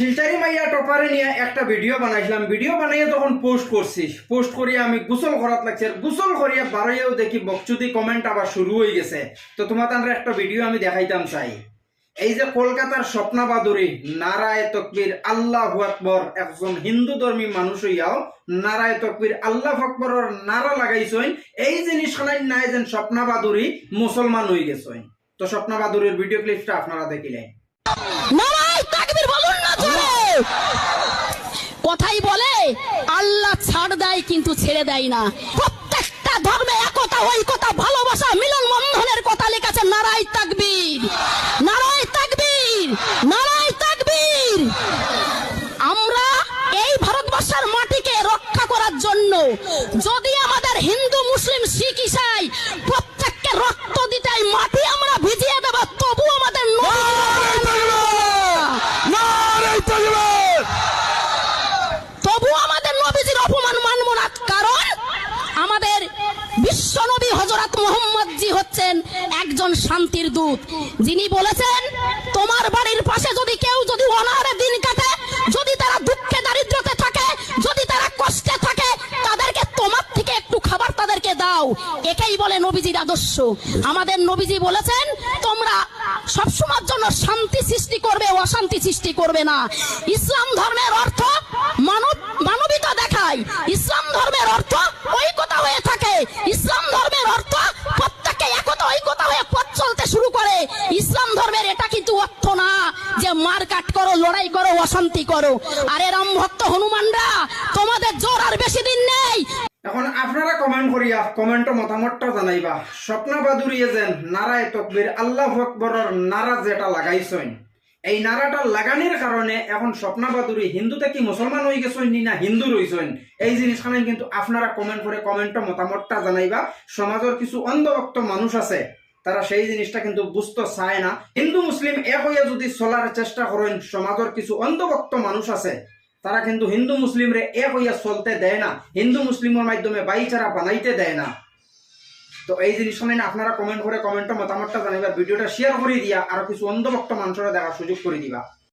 ফিল্টারি মাইয়া টপারে নিয়ে একটা ভিডিও বানাইছিলাম। ভিডিও বানাইয়ে তখন পোস্ট করছি পোস্ট করিয়া আমি গুসল করাত লাগছে। গুসল করিয়া বারোইও দেখি বকচুদি কমেন্ট আবার শুরু হয়ে গেছে। তো তোমার একটা ভিডিও আমি দেখাইতাম চাই। এই যে কলকাতার স্বপ্না বাদুরি, নারায় তকবির, আল্লাহ আকবর, একজন হিন্দু ধর্মী মানুষ হইয়াও নারায় তকবির, আল্লাহ আকবরের নারা লাগাইছইন। এই জিনিস খানাই নাই যেন স্বপ্না বাদুরি মুসলমান হয়ে গেছইন। তো স্বপ্না বাদুরির ভিডিও ক্লিপটা আপনারা দেখিলেন। নারায় তাকবীর বলুন কথাই বলে, আল্লাহ ছাড় দেয় কিন্তু ছেড়ে দেয় না। প্রত্যেকটা ধর্মে একতা ঐকতা ভালোবাসা, মিলন বন্ধনের কথা লেখা নারায় তাকবীর। নারায় তাকবীর নারায় তাকবীর। আমরা এই ভারতবর্ষের মাটিকে রক্ষা করার জন্য যদি আমাদের হিন্দু, মুসলিম, শিখ ইসাই প্রত্যেককে রক্ত দিতে এই মাটি আমরা ভিজিয়ে দেব তবু আমাদের তবু আমাদের নবীজির অপমান মানব না কারণ আমাদের বিশ্ব নবী হজরত মোহাম্মদ হচ্ছেন একজন শান্তির দূত। যিনি বলেছেন, তোমার বাড়ির পাশে যদি কেউ যদি অনাহারে দিন কাটে, যদি তারা দুঃখে দারিদ্রতে থাকে, যদি তারা কষ্টে থাকে, তাদেরকে তোমার থেকে একটু খাবার তাদেরকে দাও। একেই বলে নবীজির আদর্শ। আমাদের নবীজি বলেছেন, তোমরা সবসময়ের জন্য শান্তি সৃষ্টি করবে, অশান্তি সৃষ্টি করবে না। ইসলাম ধর্মের অর্থ মানব, মানবিকতা দেখায়। ইসলাম ধর্মের অর্থ না যে মারকাট করো, লড়াই করো, অশান্তি করো। আরে রাম ভক্ত হনুমানরা, তোমাদের জোর আর বেশি দিন নেই। এখন আপনারা কমেন্ট করিয়া কমেন্টও মতামতটা জানাইবা। স্বপ্না বাদুরিয়ে যেন নারায় তকবির, আল্লাহ আকবরের নারা যেটা লাগাইছেন। এই নারাটা লাগানির কারণে এখন স্বপ্না বাদুরি হিন্দু থেকে মুসলমান হয়ে গেছেন নি না হিন্দু রইছেন এই জিনিসখানে কিন্তু আপনারা কমেন্ট করে কমেন্টও মতামতটা জানাইবা। সমাজের কিছু অন্ধভক্ত মানুষ আছে তারা সেই জিনিসটা কিন্তু বুঝতে চায় না। হিন্দু, মুসলিম এক হইয়া যদি চলার চেষ্টা করেন সমাজের কিছু অন্ধভক্ত মানুষ আছে, তারা কিন্তু হিন্দু মুসলিম রে এক হইয়া চলতে দেয় না। হিন্দু মুসলিমের মাধ্যমে বাইচারা বানাইতে দেয় না। তো এই জিনিস নিয়ে আপনারা কমেন্ট করে কমেন্টের মতামতটা জানাইবা, ভিডিওটা শেয়ার করে দিয়া, আর কিছু অন্ধভক্ত মানুষরা দেখার সুযোগ করে দিবা।